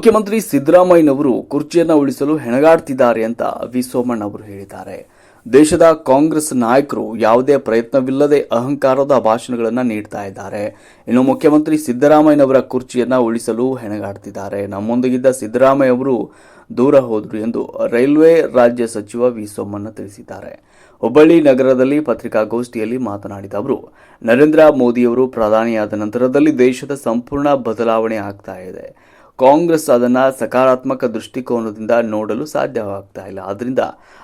ಮುಖ್ಯಮಂತ್ರಿ ಸಿದ್ದರಾಮಯ್ಯನವರು ಕುರ್ಚಿಯನ್ನು ಉಳಿಸಲು ಹೆಣಗಾಡ್ತಿದ್ದಾರೆ ಅಂತ ವಿ. ಸೋಮಣ್ಣ ಅವರು ಹೇಳಿದ್ದಾರೆ. ದೇಶದ ಕಾಂಗ್ರೆಸ್ ನಾಯಕರು ಯಾವುದೇ ಪ್ರಯತ್ನವಿಲ್ಲದೆ ಅಹಂಕಾರದ ಭಾಷಣಗಳನ್ನು ನೀಡ್ತಾ ಇದ್ದಾರೆ. ಇನ್ನು ಮುಖ್ಯಮಂತ್ರಿ ಸಿದ್ದರಾಮಯ್ಯನವರ ಕುರ್ಚಿಯನ್ನು ಉಳಿಸಲು ಹೆಣಗಾಡ್ತಿದ್ದಾರೆ. ನಮ್ಮೊಂದಿಗಿದ್ದ ಸಿದ್ದರಾಮಯ್ಯ ಅವರು ದೂರ ಹೋದರು ಎಂದು ರೈಲ್ವೆ ರಾಜ್ಯ ಸಚಿವ ವಿ. ಸೋಮಣ್ಣ ತಿಳಿಸಿದ್ದಾರೆ. ಹುಬ್ಬಳ್ಳಿ ನಗರದಲ್ಲಿ ಪತ್ರಿಕಾಗೋಷ್ಠಿಯಲ್ಲಿ ಮಾತನಾಡಿದ ಅವರು, ನರೇಂದ್ರ ಮೋದಿಯವರು ಪ್ರಧಾನಿಯಾದ ನಂತರದಲ್ಲಿ ದೇಶದ ಸಂಪೂರ್ಣ ಬದಲಾವಣೆ ಆಗ್ತಾ ಇದೆ. ಕಾಂಗ್ರೆಸ್ ಅದನ್ನು ಸಕಾರಾತ್ಮಕ ದೃಷ್ಟಿಕೋನದಿಂದ ನೋಡಲು ಸಾಧ್ಯವಾಗ್ತಾ ಇಲ್ಲ. ಆದ್ದರಿಂದ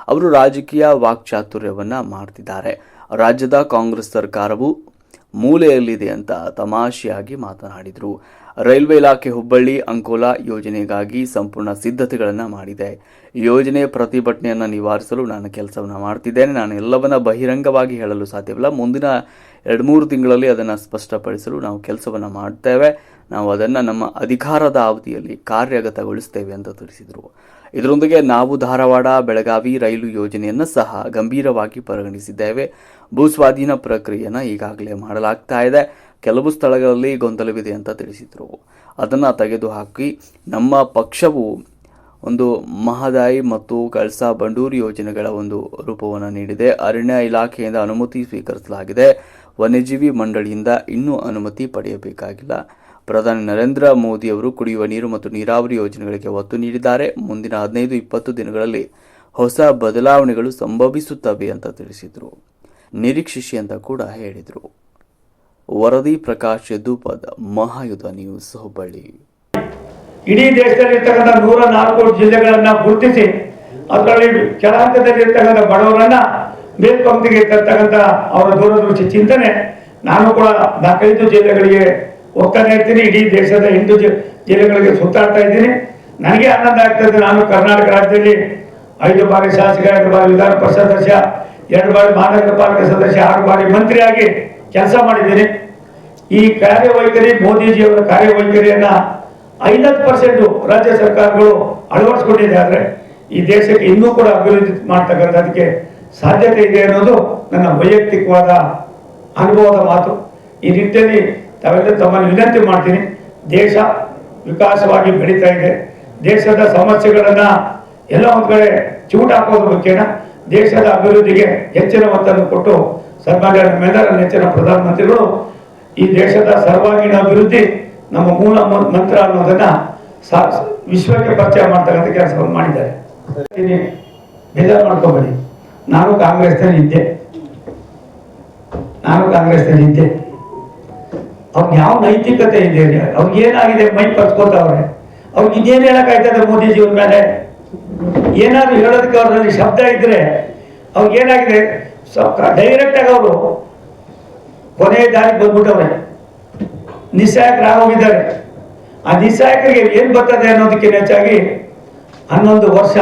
ಅವರು ರಾಜಕೀಯ ವಾಕ್ಚಾತುರ್ಯವನ್ನು ಮಾಡ್ತಿದ್ದಾರೆ. ರಾಜ್ಯದ ಕಾಂಗ್ರೆಸ್ ಸರ್ಕಾರವು ಮೂಲೆಯಲ್ಲಿದೆ ಅಂತ ತಮಾಷೆಯಾಗಿ ಮಾತನಾಡಿದರು. ರೈಲ್ವೆ ಇಲಾಖೆ ಹುಬ್ಬಳ್ಳಿ ಅಂಕೋಲಾ ಯೋಜನೆಗಾಗಿ ಸಂಪೂರ್ಣ ಸಿದ್ಧತೆಗಳನ್ನು ಮಾಡಿದೆ. ಯೋಜನೆ ಪ್ರತಿಭಟನೆಯನ್ನು ನಿವಾರಿಸಲು ನಾನು ಕೆಲಸವನ್ನು ಮಾಡ್ತಿದ್ದೇನೆ. ನಾನು ಎಲ್ಲವನ್ನ ಬಹಿರಂಗವಾಗಿ ಹೇಳಲು ಸಾಧ್ಯವಿಲ್ಲ. ಮುಂದಿನ ಎರಡು ಮೂರು ತಿಂಗಳಲ್ಲಿ ಅದನ್ನು ಸ್ಪಷ್ಟಪಡಿಸಲು ನಾವು ಕೆಲಸವನ್ನು ಮಾಡ್ತೇವೆ. ನಾವು ಅದನ್ನು ನಮ್ಮ ಅಧಿಕಾರದ ಅವಧಿಯಲ್ಲಿ ಕಾರ್ಯಗತಗೊಳಿಸ್ತೇವೆ ಅಂತ ತಿಳಿಸಿದರು. ಇದರೊಂದಿಗೆ ನಾವು ಧಾರವಾಡ, ಬೆಳಗಾವಿ ರೈಲು ಯೋಜನೆಯನ್ನು ಸಹ ಗಂಭೀರವಾಗಿ ಪರಿಗಣಿಸಿದ್ದೇವೆ. ಭೂಸ್ವಾಧೀನ ಪ್ರಕ್ರಿಯೆಯನ್ನು ಈಗಾಗಲೇ ಮಾಡಲಾಗ್ತಾ ಇದೆ. ಕೆಲವು ಸ್ಥಳಗಳಲ್ಲಿ ಗೊಂದಲವಿದೆ ಅಂತ ತಿಳಿಸಿದರು. ಅದನ್ನು ತೆಗೆದುಹಾಕಿ ನಮ್ಮ ಪಕ್ಷವು ಒಂದು ಮಹದಾಯಿ ಮತ್ತು ಕಳ್ಸಾ ಬಂಡೂರಿ ಯೋಜನೆಗಳ ಒಂದು ರೂಪವನ್ನು ನೀಡಿದೆ. ಅರಣ್ಯ ಇಲಾಖೆಯಿಂದ ಅನುಮತಿ ಸ್ವೀಕರಿಸಲಾಗಿದೆ. ವನ್ಯಜೀವಿ ಮಂಡಳಿಯಿಂದ ಇನ್ನೂ ಅನುಮತಿ ಪಡೆಯಬೇಕಾಗಿಲ್ಲ. ಪ್ರಧಾನಿ ನರೇಂದ್ರ ಮೋದಿ ಅವರು ಕುಡಿಯುವ ನೀರು ಮತ್ತು ನೀರಾವರಿ ಯೋಜನೆಗಳಿಗೆ ಒತ್ತು ನೀಡಿದ್ದಾರೆ. ಮುಂದಿನ ಹದಿನೈದು, ಇಪ್ಪತ್ತು ದಿನಗಳಲ್ಲಿ ಹೊಸ ಬದಲಾವಣೆಗಳು ಸಂಭವಿಸುತ್ತವೆ ಅಂತ ತಿಳಿಸಿದರು. ನಿರೀಕ್ಷಿಸಿ ಅಂತ ಕೂಡ ಹೇಳಿದರು. ವರದಿ ಪ್ರಕಾಶ್ ಯದುಪದ್, ಮಹಾಯುಧ ನ್ಯೂಸ್, ಹುಬ್ಬಳ್ಳಿ. ಇಡೀ ದೇಶದಲ್ಲಿರ್ತಕ್ಕಂಥ ನೂರ ನಾಲ್ಕು ಜಿಲ್ಲೆಗಳನ್ನ ಗುರುತಿಸಿ, ಅದರಲ್ಲಿ ಕೆಳಹಂತದಲ್ಲಿರ್ತಕ್ಕಂಥ ಬಡವರನ್ನ ಮೇಲ್ಪಂಕ್ತಿಗೆ ತರ್ತಕ್ಕಂಥ ಅವರ ದೂರದೃಷ್ಟಿ ಚಿಂತನೆ. ನಾನು ಕೂಡ ನಾಲ್ಕೈದು ಜಿಲ್ಲೆಗಳಿಗೆ ಹೋಗ್ತಾನೆ ಇರ್ತೀನಿ. ಇಡೀ ದೇಶದ ಹಿಂದೂ ಜಿಲ್ಲೆಗಳಿಗೆ ಸುತ್ತಾಡ್ತಾ ಇದ್ದೀನಿ. ನನಗೆ ಆನಂದ ಆಗ್ತದೆ ನಾನು ಕರ್ನಾಟಕ ರಾಜ್ಯದಲ್ಲಿ ಐದು ಬಾರಿ ಶಾಸಕ, ಎರಡು ಬಾರಿ ವಿಧಾನ ಪರಿಷತ್ ಸದಸ್ಯ, ಎರಡು ಬಾರಿ ಮಹಾನಗರ ಪಾಲಿಕೆ ಸದಸ್ಯ, ಆರು ಬಾರಿ ಮಂತ್ರಿಯಾಗಿ ಕೆಲಸ ಮಾಡಿದ್ದೀನಿ. ಈ ಕಾರ್ಯವೈಖರಿ ಮೋದಿಜಿಯವರ ಕಾರ್ಯವೈಖರಿಯನ್ನ ಐವತ್ತು ಪರ್ಸೆಂಟ್ ರಾಜ್ಯ ಸರ್ಕಾರಗಳು ಅಳವಡಿಸ್ಕೊಂಡಿದೆ ಆದರೆ ಈ ದೇಶಕ್ಕೆ ಇನ್ನೂ ಕೂಡ ಅಭಿವೃದ್ಧಿ ಮಾಡ್ತಕ್ಕಂಥದಕ್ಕೆ ಸಾಧ್ಯತೆ ಇದೆ ಅನ್ನೋದು ನನ್ನ ವೈಯಕ್ತಿಕವಾದ ಅನುಭವದ ಮಾತು. ಈ ನಿಟ್ಟಿನಲ್ಲಿ ತಾವೆಲ್ಲ ತಮ್ಮನ್ನು ವಿನಂತಿ ಮಾಡ್ತೀನಿ. ದೇಶ ವಿಕಾಸವಾಗಿ ಬೆಳೀತಾ ಇದೆ. ದೇಶದ ಸಮಸ್ಯೆಗಳನ್ನು ಎಲ್ಲ ಒಂದು ಕಡೆ ಚೂಟ್ ಹಾಕೋದ್ರ ಮುಖ್ಯನ. ದೇಶದ ಅಭಿವೃದ್ಧಿಗೆ ಹೆಚ್ಚಿನ ಒತ್ತನ್ನು ಕೊಟ್ಟು ಸನ್ಮಾನ್ಯ ನಮ್ಮೆಲ್ಲರ ನೆಚ್ಚಿನ ಪ್ರಧಾನಮಂತ್ರಿಗಳು ಈ ದೇಶದ ಸರ್ವಾಂಗೀಣ ಅಭಿವೃದ್ಧಿ ನಮ್ಮ ಮೂಲ ಮಂತ್ರ ಅನ್ನೋದನ್ನ ವಿಶ್ವಕ್ಕೆ ಪರಿಚಯ ಮಾಡ್ತಕ್ಕಂಥ ಕೆಲಸವನ್ನು ಮಾಡಿದ್ದಾರೆ. ಬೇಜಾರು ಮಾಡ್ಕೋಬೇಡಿ. ನಾನು ಕಾಂಗ್ರೆಸ್ನಲ್ಲಿ ಇದ್ದೆ. ನಾನು ಕಾಂಗ್ರೆಸ್ನಲ್ಲಿ ಇದ್ದೆ. ಅವ್ರಿಗೆ ಯಾವ ನೈತಿಕತೆ ಇದೆ? ಅವ್ರಿಗೆ ಏನಾಗಿದೆ ಮೈ ಪರ್ಸ್ಕೋತಾವ್ರೆ? ಅವ್ರಿಗೆ ಇದೇನು ಹೇಳಕ್ಕಾಯ್ತದೆ ಮೋದಿಜಿಯವ್ರ ಮೇಲೆ? ಏನಾದ್ರು ಹೇಳೋದಕ್ಕೆ ಅವ್ರಲ್ಲಿ ಶಬ್ದ ಇದ್ರೆ ಅವ್ರಿಗೆ ಏನಾಗಿದೆ? ಡೈರೆಕ್ಟ್ ಆಗಿ ಅವರು ಕೊನೆಯ ದಾರಿಗೆ ಬಂದ್ಬಿಟ್ಟವ್ರೆ. ನಿಸ್ಸಹಾಯಕರಾಗೋಗಿದ್ದಾರೆ ಆ ನಿಸ್ಸಾಯಕರಿಗೆ ಏನ್ ಬರ್ತದೆ ಅನ್ನೋದಕ್ಕೆ ಹೆಚ್ಚಾಗಿ ಹನ್ನೊಂದು ವರ್ಷ.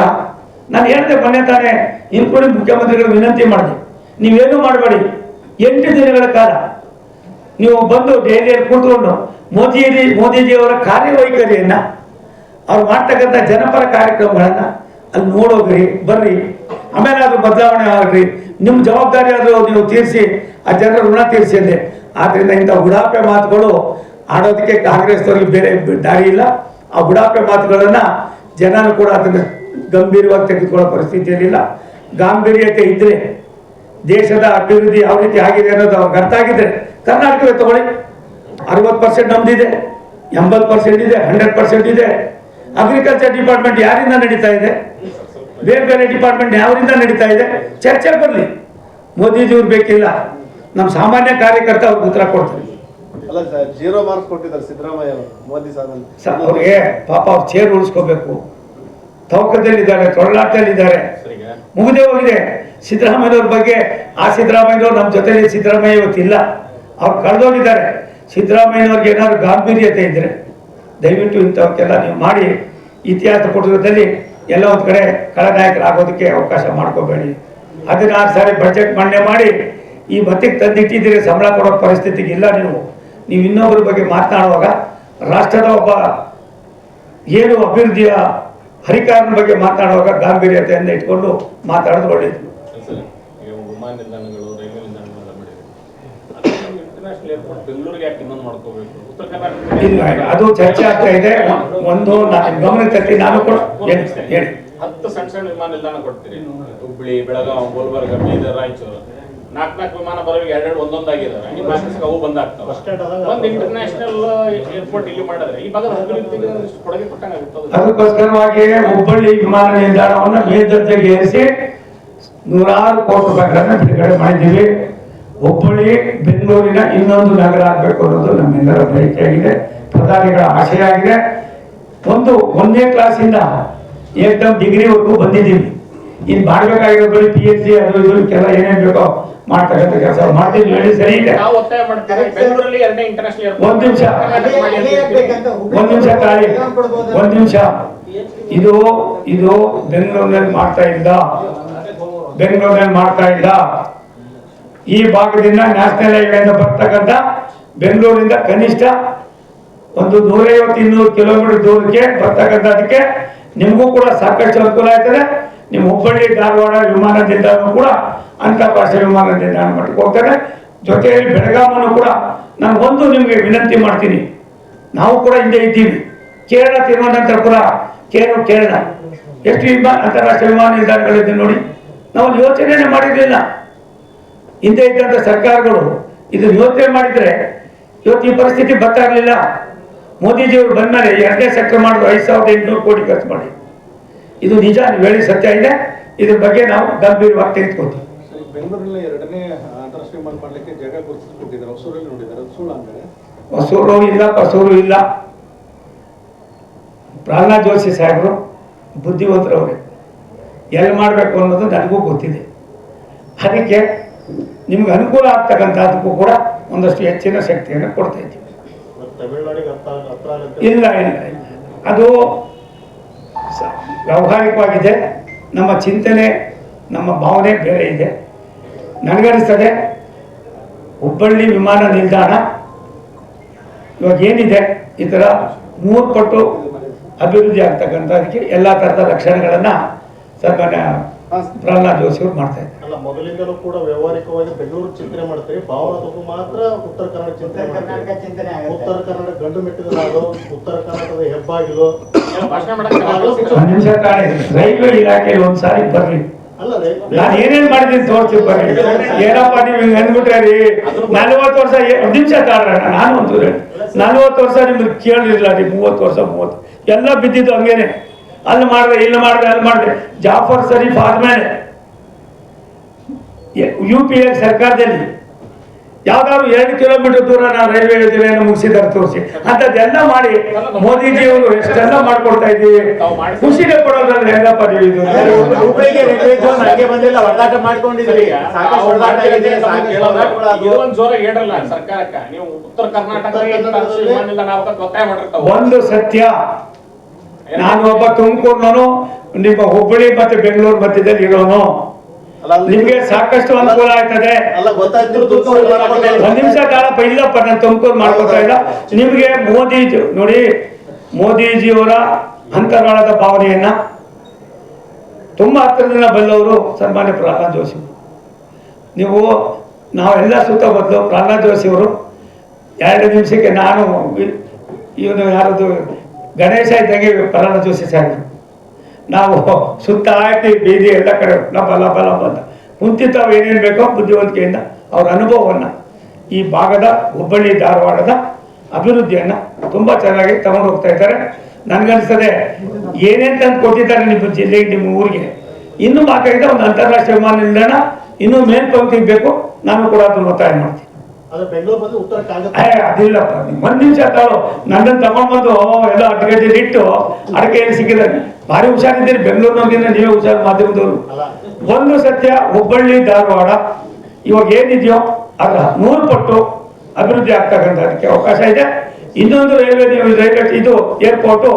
ನಾನು ಹೇಳಿದೆ ಮೊನ್ನೆ ತಾನೇ ಇನ್ಕ್ಲೂಡಿಂಗ್ ಮುಖ್ಯಮಂತ್ರಿಗಳು ವಿನಂತಿ ಮಾಡಿದೆ ನೀವೇನು ಮಾಡಬೇಡಿ. ಎಂಟು ದಿನಗಳ ಕಾಲ ನೀವು ಬಂದು ದೆಹಲಿಯಲ್ಲಿ ಕೂತ್ಕೊಂಡು ಮೋದಿ ಮೋದಿಜಿಯವರ ಕಾರ್ಯವೈಖರಿಯನ್ನ, ಅವ್ರು ಮಾಡ್ತಕ್ಕಂಥ ಜನಪರ ಕಾರ್ಯಕ್ರಮಗಳನ್ನ ಅಲ್ಲಿ ನೋಡೋಗ್ರಿ ಬರ್ರಿ. ಆಮೇಲೆ ಅದು ಬದಲಾವಣೆ ಆಗ್ರಿ ನಿಮ್ಮ ಜವಾಬ್ದಾರಿ ಆದರೂ ನೀವು ತೀರಿಸಿ ಆ ಜನರ ಋಣ ತೀರಿಸಿದೆ ಆದ್ದರಿಂದ ಇಂಥ ಉಡಾಪೆ ಮಾತುಗಳು ಆಡೋದಕ್ಕೆ ಕಾಂಗ್ರೆಸ್ನವ್ರಿಗೆ ಬೇರೆ ದಾರಿ ಇಲ್ಲ. ಆ ಉಡಾಪೆ ಮಾತುಗಳನ್ನ ಜನರು ಕೂಡ ಅದನ್ನು ಗಂಭೀರವಾಗಿ ತೆಗೆದುಕೊಳ್ಳೋ ಪರಿಸ್ಥಿತಿಯಲ್ಲಿಲ್ಲ ಗಾಂಭೀರ್ಯತೆ ಇದ್ರೆ ದೇಶದ ಅಭಿವೃದ್ಧಿ ಯಾವ ರೀತಿ ಆಗಿದೆ ಅನ್ನೋದು ಅವ್ರಿಗೆ ಅರ್ಥ ಆಗಿದ್ರೆ ಕರ್ನಾಟಕವೇ ತಗೊಳ್ಳಿ. ಅರವತ್ತು ಪರ್ಸೆಂಟ್ ನಮ್ದಿದೆ, ಎಂಬತ್ತು ಪರ್ಸೆಂಟ್ ಇದೆ ಹಂಡ್ರೆಡ್ ಪರ್ಸೆಂಟ್ ಇದೆ. ಅಗ್ರಿಕಲ್ಚರ್ ಡಿಪಾರ್ಟ್ಮೆಂಟ್ ಯಾರಿಂದ ನಡೀತಾ ಇದೆ? ಬೇರೆ ಬೇರೆ ಡಿಪಾರ್ಟ್ಮೆಂಟ್ ಯಾವರಿಂದ ನಡೀತಾ ಇದೆ? ಚರ್ಚೆ ಬರಲಿ. ಮೋದಿಜಿಯವ್ರು ಬೇಕಿಲ್ಲ. ನಮ್ಮ ಸಾಮಾನ್ಯ ಕಾರ್ಯಕರ್ತ ಅವ್ರಿಗೆ ಉತ್ತರ ಕೊಡ್ತಾರೆ. ಅಲ್ಲ ಸರ್ ಜೀರೋ ಮಾರ್ಕ್ಸ್ ಕೊಟ್ಟಿದ್ದಾರೆ ಸಿದ್ದರಾಮಯ್ಯ ಅವರು ಮೋದಿ ಅವ್ರಿಗೆ ಪಾಪ ಅವ್ರು ಚೇರ್ ಉಳಿಸ್ಕೋಬೇಕು. ತೌಕದಲ್ಲಿದ್ದಾರೆ ತೊಳಲಾಟದಲ್ಲಿದ್ದಾರೆ ಮುಗಿದೇ ಹೋಗಿದೆ. ಸಿದ್ದರಾಮಯ್ಯವ್ರ ಬಗ್ಗೆ ಆ ಸಿದ್ದರಾಮಯ್ಯವ್ರು ನಮ್ಮ ಜೊತೆಲಿ ಸಿದ್ದರಾಮಯ್ಯ ಇವತ್ತಿಲ್ಲ ಅವ್ರು ಕಳೆದೋಗಿದ್ದಾರೆ. ಸಿದ್ದರಾಮಯ್ಯವ್ರಿಗೆ ಏನಾದ್ರು ಗಾಂಭೀರ್ಯತೆ ಇದ್ರೆ ದಯವಿಟ್ಟು ಇಂಥವಕ್ಕೆಲ್ಲ ನೀವು ಮಾಡಿ. ಇತಿಹಾಸ ಪುಟದಲ್ಲಿ ಎಲ್ಲ ಒಂದು ಕಡೆ ಕಳನಾಯಕರಾಗೋದಕ್ಕೆ ಅವಕಾಶ ಮಾಡ್ಕೋಬೇಡಿ. ಹದಿನಾರು ಸಾರಿ ಬಜೆಟ್ ಮಂಡನೆ ಮಾಡಿ ಈ ಮತ್ತಿಗೆ ತಂದಿಟ್ಟಿದ್ದೀರಿ ಸಂಬಳ ಕೊಡೋ ಪರಿಸ್ಥಿತಿಗೆ ಇಲ್ಲ ನೀವು. ನೀವು ಇನ್ನೊಬ್ಬರ ಬಗ್ಗೆ ಮಾತನಾಡುವಾಗ ರಾಷ್ಟ್ರದ ಒಬ್ಬ ಏನು ಅಭಿವೃದ್ಧಿಯ ಹರಿಕಾರನ ಬಗ್ಗೆ ಮಾತನಾಡುವಾಗ ಗಾಂಭೀರ್ಯತೆಯನ್ನು ಇಟ್ಕೊಂಡು ಮಾತಾಡೋದು ಒಳ್ಳೆಯದು ಇಲ್ಲ ಅದು ಚರ್ಚೆ ಆಗ್ತಾ ಇದೆ. ಒಂದು ನಾನು ತರ್ತೀನಿ ನಾನು ಕೂಡ ಹೇಳಿ ಹೇಳಿ. ಹತ್ತು ಸಣ್ಣ ಸಣ್ಣ ವಿಮಾನ ನಿಲ್ದಾಣ ಕೊಡ್ತೀರಿ. ಹುಬ್ಬಳ್ಳಿ ಬೆಳಗಾವಿ ಗುಲ್ಬರ್ಗ ಬೀದರ್ ರಾಯಚೂರು. ನಾಲ್ಕು ನಾಲ್ಕು ವಿಮಾನ ಬರೋ ಎರಡೆರಡು ಒಂದೊಂದಾಗಿದ್ದಾವೆ ನಿಮ್ಮ ಆಫೀಸ್ಗೆ ಅವು ಬಂದಾಗ್ತವೆ. ಒಂದು ಇಂಟರ್ನ್ಯಾಷನಲ್ ಏರ್ಪೋರ್ಟ್ ಇಲ್ಲಿ ಮಾಡಿದ್ರೆ ಈ ಭಾಗದ ಹುಬ್ಬಳ್ಳಿ ಕೊಡುಗೆ ಕೊಟ್ಟಂಗಾಗುತ್ತದೆ ಅದಕ್ಕೋಸ್ಕರವಾಗಿ ಹುಬ್ಬಳ್ಳಿ ವಿಮಾನ ನಿಲ್ದಾಣವನ್ನು ಮೇಲ್ದರ್ಜೆಗೆ ಏರಿಸಿ ನೂರಾರು ಕೋಟಿ ರೂಪಾಯಿಗಳನ್ನು ಬಿಡುಗಡೆ ಮಾಡಿದ್ದೀವಿ. ಹುಬ್ಬಳ್ಳಿ ಬೆಂಗಳೂರಿನ ಇನ್ನೊಂದು ನಗರ ಆಗಬೇಕು ಅನ್ನೋದು ನಮ್ಮೆಲ್ಲರ ಬಯಕೆಯಾಗಿದೆ ಪ್ರಧಾನಿಗಳ ಆಶಯ ಆಗಿದೆ ಒಂದು ಒಂದೇ ಕ್ಲಾಸಿಂದ ಏಕ್ ಡಿಗ್ರಿವರೆಗೂ ಬಂದಿದ್ದೀವಿ. ಇಲ್ಲಿ ಮಾಡಬೇಕಾಗಿರೋ ಬರೀ ಪಿ ಎಚ್ ಡಿ ಅದು ಇದು ಕೆಲ ಏನೇನು ಬೇಕೋ ಮಾಡ್ತಕ್ಕಂಥ ಕೆಲಸ ಮಾಡ್ತೀನಿ ಹೇಳಿ ಸರಿ ಇದೆ. ನಾವು ಒತ್ತಾಯ ಮಾಡ್ತೀವಿ. ಬೆಂಗಳೂರಲ್ಲಿ ಎರಡನೇ ಇಂಟರ್ನ್ಯಾಷನಲ್ ಒಂದ್ ನಿಮಿಷ. ಒಂದ್ ನಿಮಿಷ ತಾಳಿ ಒಂದ್ ನಿಮಿಷ. ಇದು ಇದು ಬೆಂಗಳೂರಿನಲ್ಲಿ ಮಾಡ್ತಾ ಇಲ್ಲ ಬೆಂಗಳೂರಿನಲ್ಲಿ ಮಾಡ್ತಾ ಇಲ್ಲ ಈ ಭಾಗದಿಂದ ನ್ಯಾಷನಲ್ ಹೈವೇಯಿಂದ ಬರ್ತಕ್ಕಂಥ ಬೆಂಗಳೂರಿಂದ ಕನಿಷ್ಠ ಒಂದು ನೂರೈವತ್ತು ಇನ್ನೂರು ಕಿಲೋಮೀಟರ್ ದೂರಕ್ಕೆ ಬರ್ತಕ್ಕಂಥದಕ್ಕೆ ನಿಮಗೂ ಕೂಡ ಸಾಕಷ್ಟು ಅನುಕೂಲ ಆಯ್ತದೆ. ನಿಮ್ಮ ಹುಬ್ಬಳ್ಳಿ, ಧಾರವಾಡ ವಿಮಾನ ನಿಲ್ದಾಣ ಕೂಡ ಅಂತಾರಾಷ್ಟ್ರೀಯ ವಿಮಾನ ನಿಲ್ದಾಣ ಮಟ್ಟಕ್ಕೆ ಹೋಗ್ತಾರೆ. ಜೊತೆಯಲ್ಲಿ ಬೆಳಗಾವನ್ನು ಕೂಡ ನಾನು ಒಂದು ನಿಮಗೆ ವಿನಂತಿ ಮಾಡ್ತೀನಿ. ನಾವು ಕೂಡ ಹಿಂದೆ ಇದ್ದೀವಿ. ಕೇರಳ ತಿರುವನಂತಪುರ ಕೇರಳ ಕೇರಳ. ಎಷ್ಟು ವಿಮಾನ ಅಂತಾರಾಷ್ಟ್ರೀಯ ವಿಮಾನ ನಿಲ್ದಾಣಗಳಿದೆ ನೋಡಿ. ನಾವು ಯೋಚನೆ ಮಾಡಿರಲಿಲ್ಲ. ಹಿಂದೆ ಇದ್ದಂಥ ಸರ್ಕಾರಗಳು ಇದು ಯೋಚನೆ ಮಾಡಿದರೆ ಇವತ್ತು ಈ ಪರಿಸ್ಥಿತಿ ಬರ್ತಾ ಇರಲಿಲ್ಲ. ಮೋದಿಜಿಯವರು ಬಂದ್ಮೇಲೆ ಎರಡನೇ ಸೆಕ್ಟರ್ ಮಾಡಿದ್ರು ಐದು ಸಾವಿರದ ಎಂಟುನೂರು ಕೋಟಿ ಖರ್ಚು ಮಾಡಿ. ಇದು ನಿಜ ನೀವು ಹೇಳಿ ಸತ್ಯ ಇದೆ. ಇದ್ರ ಬಗ್ಗೆ ನಾವು ಗಂಭೀರವಾಗಿ ತೆಗೆದುಕೊಳ್ತೀವಿ ಬೆಂಗಳೂರಿನಲ್ಲಿ ಎರಡನೇ ಅಂತಾರಾಷ್ಟ್ರೀಯ ವಿಮಾನ ಮಾಡಲಿಕ್ಕೆ ಜಾಗ ಗುರುತಿಸ್ಕೊಟ್ಟಿದ್ದಾರೆ. ಹೊಸೂರಲ್ಲಿ ನೋಡಿದ್ದಾರೆ. ಅದು ಸುಳ್ಳು ಅಂದ್ರೆ? ಹೊಸೂರು ಇಲ್ಲ ಹೊಸೂರು ಇಲ್ಲ. ಪ್ರಹ್ಲಾದ್ ಜೋಶಿ ಸಾಹೇಬರು ಬುದ್ಧಿವಂತರವ್ರೆ. ಎಲ್ಲಿ ಮಾಡಬೇಕು ಅನ್ನೋದು ನನಗೂ ಗೊತ್ತಿದೆ. ಅದಕ್ಕೆ ನಿಮ್ಗೆ ಅನುಕೂಲ ಆಗ್ತಕ್ಕಂಥದ್ದಕ್ಕೂ ಕೂಡ ಒಂದಷ್ಟು ಹೆಚ್ಚಿನ ಶಕ್ತಿಯನ್ನು ಕೊಡ್ತಾ ಇದ್ದೀವಿ. ತಮಿಳುನಾಡಿಗೆ ಹತ್ರ ಹತ್ರ ಇಲ್ಲ ಇಲ್ಲ ಇಲ್ಲ. ಅದು ವ್ಯಾವಹಾರಿಕವಾಗಿದೆ. ನಮ್ಮ ಚಿಂತನೆ ನಮ್ಮ ಭಾವನೆ ಬೇರೆ ಇದೆ. ನನಗನ್ನಿಸ್ತದೆ ಹುಬ್ಬಳ್ಳಿ ವಿಮಾನ ನಿಲ್ದಾಣ ಇವಾಗ ಏನಿದೆ? ಈ ಥರ ಮೂರು ಪಟ್ಟು ಅಭಿವೃದ್ಧಿ ಆಗ್ತಕ್ಕಂಥದಕ್ಕೆ ಎಲ್ಲ ಥರದ ಲಕ್ಷಣಗಳನ್ನು ಸನ್ಮಾನ್ಯ ಪ್ರಹ್ಲಾದ್ ಜೋಶಿ ಅವರು ಮಾಡ್ತಾ ಇದ್ದಾರೆ. ಅಲ್ಲ ಮೊದಲಿಂದಲೂ ಕೂಡ ವ್ಯವಹಾರಿಕವಾಗಿ ಬೆಂಗಳೂರು ಚಿಂತನೆ ಮಾಡ್ತೀವಿ ಭಾವನಾತ್ಮಕ ಮಾತ್ರ ಉತ್ತರ ಕನ್ನಡ ಚಿಂತನೆ ಉತ್ತರ ಕನ್ನಡ ಗಂಡು ಮೆಟ್ಟಿದ ಉತ್ತರ ಕರ್ನಾಟಕದ ಹೆಬ್ಬಾಗಿಲು ಒಂದು ನಿಮಿಷ ತಾಳಿ ರೈಲ್ವೆ ಇಲಾಖೆ ಒಂದ್ಸಾರಿ ಬರ್ರಿ ನಾನು ಏನೇನ್ ಮಾಡಿದೀನಿ ತೋರ್ಸಿ ಬರ್ರಿ ಏನಪ್ಪ ನೀವು ಹಿಂಗ್ ಅಂದ್ಬಿಟ್ರೆ ರೀ? ನಲ್ವತ್ತು ವರ್ಷ ಒಂದ್ ನಿಮಿಷ ತಾಳ್ರ ನಾನು ಒಂದು ನಲ್ವತ್ತು ವರ್ಷ ನಿಮ್ಗೆ ಕೇಳಿರ್ಲಿಲ್ಲ ರೀ ಮೂವತ್ತು ವರ್ಷ ಮೂವತ್ತು. ಎಲ್ಲ ಬಿದ್ದಿದ್ದು ಹಂಗೇನೆ. ಅಲ್ಲಿ ಮಾಡಿದೆ ಇಲ್ಲಿ ಮಾಡಿದೆ ಅಲ್ಲಿ ಮಾಡಿದೆ. ಜಾಫರ್ ಶರೀಫ್ ಆದ್ಮೇಲೆ ಯು ಪಿ ಎ ಸರ್ಕಾರದಲ್ಲಿ ಯಾವ್ದಾದ್ರು ಎರಡು ಕಿಲೋಮೀಟರ್ ದೂರ ನಾನು ರೈಲ್ವೆ ಯೋಜನೆಯನ್ನು ಮುಗಿಸಿದ್ದಾರೆ ತೋರಿಸಿ. ಅಂತದ್ದೆಲ್ಲ ಮಾಡಿ ಮೋದಿಜಿಯವರು ಎಷ್ಟೆಲ್ಲ ಮಾಡ್ಕೊಡ್ತಾ ಇದ್ದೀವಿ ಖುಷಿಗೆ ಕೊಡೋದ್ರಲ್ಲಿ ಹೆಂಗಪ್ಪ ನೀವು ಇದು. ರೈಲ್ವೆ ಬಂದಿಲ್ಲ ಹೊಡೆದಾಟ ಮಾಡ್ಕೊಂಡಿದ್ರಿ ಸರ್ಕಾರಕ್ಕ. ನೀವು ಉತ್ತರ ಕರ್ನಾಟಕ ಒಂದು ಸತ್ಯ. ನಾನು ಒಬ್ಬ ತುಮಕೂರ್ನವನು ನಿಮ್ಮ ಹುಬ್ಬಳ್ಳಿ ಮತ್ತೆ ಬೆಂಗಳೂರು ಮಧ್ಯದಲ್ಲಿ ಇರೋನು. ನಿಮ್ಗೆ ಸಾಕಷ್ಟು ಅನುಕೂಲ ಕೊಡ್ತಾರೆ. ಒಂದ್ ನಿಮಿಷ ಕಾಲ ಇಲ್ಲಪ್ಪ ನಾನು ತುಮಕೂರು ಮಾಡ್ಕೊತಾ ಇಲ್ಲ. ನಿಮ್ಗೆ ಮೋದಿಜಿ ನೋಡಿ ಮೋದಿಜಿಯವರ ಅಂತರಾಳದ ಭಾವನೆಯನ್ನ ತುಂಬಾ ಹತ್ತಿರದಿಂದ ಬಲ್ಲವರು ಸನ್ಮಾನ್ಯ ಪ್ರಹ್ಲಾದ್ ಜೋಶಿ. ನೀವು ನಾವೆಲ್ಲ ಸುತ್ತ ಬದಲು ಪ್ರಹ್ಲಾದ್ ಜೋಶಿ ಅವರು. ಎರಡು ನಿಮಿಷಕ್ಕೆ ನಾನು ಇವನು ಯಾರದು ಗಣೇಶ ಇದ್ದಂಗೆ ಪ್ರಹ್ಲಾದ್ ಜೋಶಿ ಸಾಹೇಬರು. ನಾವು ಸುತ್ತ ಹಾಕಿ ಬೀದಿ ಎಲ್ಲ ಕಡೆ ಲಬ ಲಬ ಲಬ ಅಂತ. ಕುಂತಿತಾವ್ ಏನೇನು ಬೇಕೋ ಬುದ್ಧಿವಂತಿಕೆಯಿಂದ ಅವ್ರ ಅನುಭವವನ್ನು ಈ ಭಾಗದ ಹುಬ್ಬಳ್ಳಿ ಧಾರವಾಡದ ಅಭಿವೃದ್ಧಿಯನ್ನು ತುಂಬ ಚೆನ್ನಾಗಿ ತಗೊಂಡು ಹೋಗ್ತಾ ಇದ್ದಾರೆ. ನನಗನ್ಸದೆ ಏನೇನು ತಂದು ಕೊಟ್ಟಿದ್ದಾರೆ ನಿಮ್ಮ ಜಿಲ್ಲೆಗೆ ನಿಮ್ಮ ಊರಿಗೆ ಇನ್ನೂ ಮಾತಾಡಿದ ಒಂದು ಅಂತಾರಾಷ್ಟ್ರೀಯ ವಿಮಾನ ನಿಲ್ದಾಣ ಇನ್ನೂ ಮೇಲ್ಪಂಕ್ತಿಗೆ ಬೇಕು. ನಾನು ಕೂಡ ಅದನ್ನು ಒತ್ತಾಯ ಮಾಡ್ತೀನಿ. ಅದಿಲ್ಲಪ್ಪ ಒಂದ್ ನಿಮಿಷ ತಾಳು. ನನ್ನನ್ನು ತಗೊಂಡ್ಬಂದು ಎಲ್ಲ ಅಡ್ಗೇಜಲ್ಲಿ ಇಟ್ಟು ಅಡಕೆಯಲ್ಲಿ ಸಿಕ್ಕಿದ್ದಾರೆ. ಭಾರಿ ಹುಷಾರಿದ್ದೀರಿ ಬೆಂಗಳೂರಿನವ್ರಿಗಿಂತ ನೀವೇ ಹುಷಾರು ಮಾಧ್ಯಮದವರು. ಅಲ್ಲ. ಒಂದು ಸತ್ಯ ಹುಬ್ಬಳ್ಳಿ ಧಾರವಾಡ ಇವಾಗ ಏನಿದೆಯೋ ಅಲ್ಲ ನೂರು ಪಟ್ಟು ಅಭಿವೃದ್ಧಿ ಆಗ್ತಕ್ಕಂಥದಕ್ಕೆ ಅವಕಾಶ ಇದೆ. ಇನ್ನೊಂದು ರೈಲ್ವೆ ನೀವು ರೈಲ್ವೆ ಇದು ಏರ್ಪೋರ್ಟು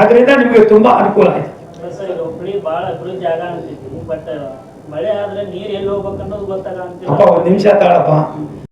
ಅದರಿಂದ ನಿಮಗೆ ತುಂಬಾ ಅನುಕೂಲ ಆಯ್ತು. ಸರ್ ಈಗ ಹುಬ್ಳಿ ಭಾಳ ಅಭಿವೃದ್ಧಿ ಆಗ ಅಂತಿದ್ವಿ ಬಟ್ ಮಳೆ ಆದ್ರೆ ನೀರ್ ಎಲ್ಲಿ ಹೋಗ್ಬೇಕು ಅನ್ನೋದು ಗೊತ್ತಾಗ ಅಪ್ಪ ಒಂದು ನಿಮಿಷ ತಾಳಪ್ಪ.